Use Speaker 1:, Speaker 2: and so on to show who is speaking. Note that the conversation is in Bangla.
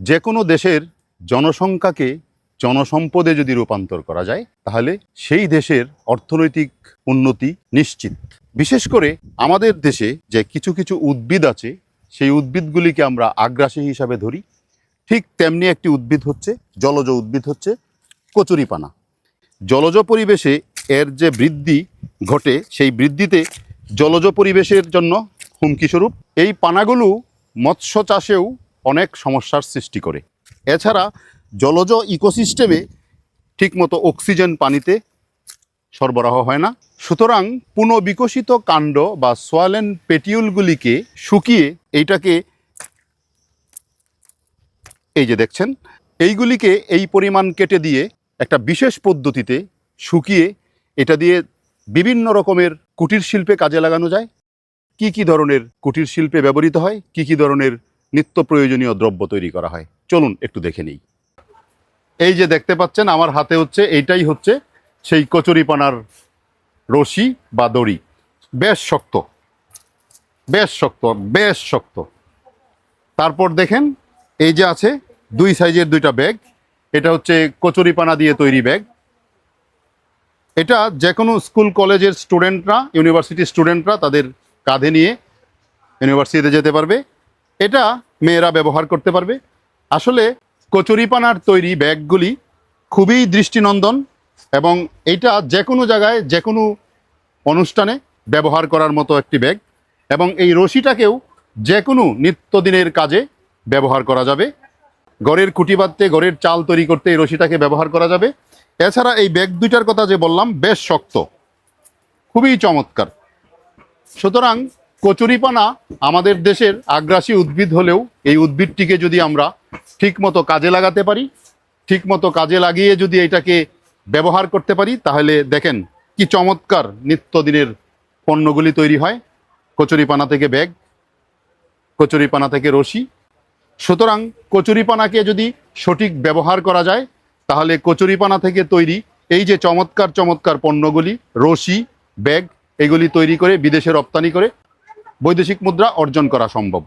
Speaker 1: যে কোনো দেশের জনসংখ্যাকে জনসম্পদে যদি রূপান্তর করা যায়, তাহলে সেই দেশের অর্থনৈতিক উন্নতি নিশ্চিত। বিশেষ করে আমাদের দেশে যে কিছু কিছু উদ্ভিদ আছে, সেই উদ্ভিদগুলিকে আমরা আগ্রাসী হিসাবে ধরি। ঠিক তেমনি একটি উদ্ভিদ হচ্ছে, জলজ উদ্ভিদ হচ্ছে কচুরিপানা। জলজ পরিবেশে এর যে বৃদ্ধি ঘটে, সেই বৃদ্ধিতে জলজ পরিবেশের জন্য হুমকিস্বরূপ এই পানাগুলো মৎস্য চাষেও অনেক সমস্যার সৃষ্টি করে। এছাড়া জলজ ইকোসিস্টেমে ঠিকমতো অক্সিজেন পানিতে সরবরাহ হয় না। সুতরাং পুনঃবিকশিত কাণ্ড বা সোয়ালেন পেটিউলগুলিকে শুকিয়ে এইটাকে এই যে দেখছেন, এইগুলিকে এই পরিমাণ কেটে দিয়ে একটা বিশেষ পদ্ধতিতে শুকিয়ে এটা দিয়ে বিভিন্ন রকমের কুটির শিল্পে কাজে লাগানো যায়। কি কি ধরনের কুটির শিল্পে ব্যবহৃত হয়, কি কি ধরনের নিত্য প্রয়োজনীয় দ্রব্য তৈরি করা হয়। চলুন একটু দেখে নিই। এই যে দেখতে পাচ্ছেন, আমার হাতে হচ্ছে, এইটাই হচ্ছে সেই কচুরিপানার রশি বা দড়ি। বেশ শক্ত বেশ শক্ত বেশ শক্ত। তারপর দেখেন, এই যে আছে দুই সাইজের দুইটা ব্যাগ। এটা হচ্ছে কচুরিপানা দিয়ে তৈরি ব্যাগ। এটা যে কোনো স্কুল কলেজের স্টুডেন্টরা, ইউনিভার্সিটির স্টুডেন্টরা তাদের কাঁধে নিয়ে ইউনিভার্সিটিতে যেতে পারবে। এটা মেয়েরা ব্যবহার করতে পারবে। আসলে কচুরিপানার তৈরি ব্যাগগুলি খুবই দৃষ্টিনন্দন এবং এটা যে কোনো জায়গায় যে কোনো অনুষ্ঠানে ব্যবহার করার মতো একটি ব্যাগ এবং এই রশিটাকেও যে কোনো নিত্যদিনের কাজে ব্যবহার করা যাবে। ঘরের কুটি বাঁধতে, ঘরের চাল তৈরি করতে এই রশিটাকে ব্যবহার করা যাবে। এছাড়া এই ব্যাগ দুইটার কথা যে বললাম, বেশ শক্ত, খুবই চমৎকার। সুতরাং কচুরিপানা আমাদের দেশের আগ্রাসী উদ্ভিদ হলেও এই উদ্ভিদটিকে যদি আমরা ঠিকমতো কাজে লাগাতে পারি, ঠিকমতো কাজে লাগিয়ে যদি এটাকে ব্যবহার করতে পারি, তাহলে দেখেন কি চমৎকার নিত্যদিনের পণ্যগুলি তৈরি হয়। কচুরিপানা থেকে ব্যাগ, কচুরিপানা থেকে রশি। সুতরাং কচুরিপানাকে যদি সঠিক ব্যবহার করা যায়, তাহলে কচুরিপানা থেকে তৈরি এই যে চমৎকার চমৎকার পণ্যগুলি, রশি, ব্যাগ, এগুলি তৈরি করে, বিদেশে রপ্তানি করে বৈদেশিক মুদ্রা অর্জন করা সম্ভব।